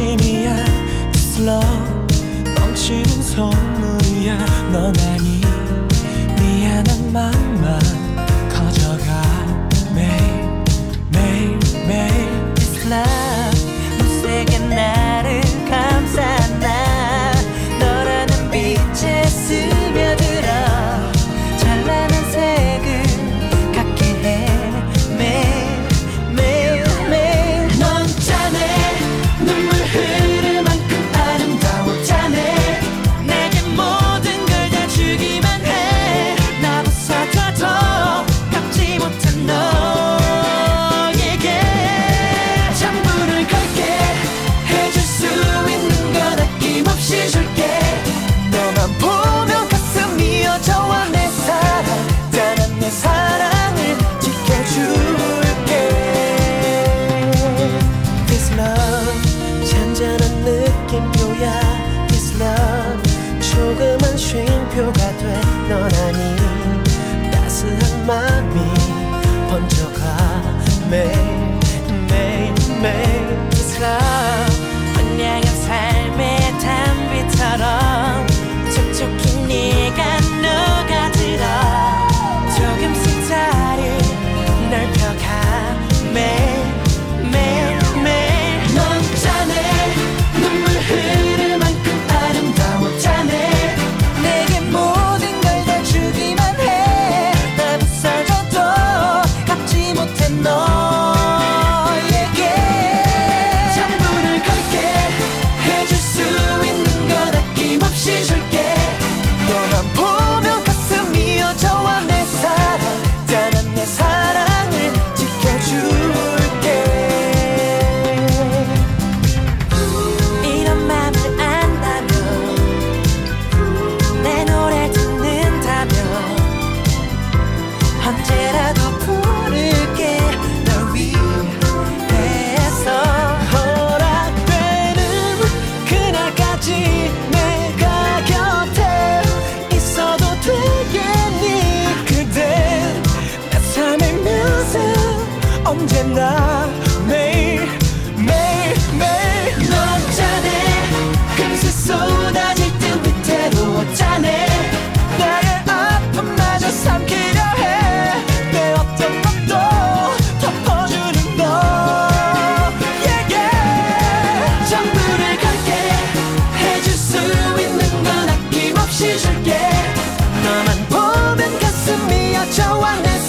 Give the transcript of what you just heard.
진심이야. It's love 넘치는 선물이야. 넌 아니 미안한 마음만 마음이 번져가네 세상 해줄게. 너만 보면 가슴이 여저와 내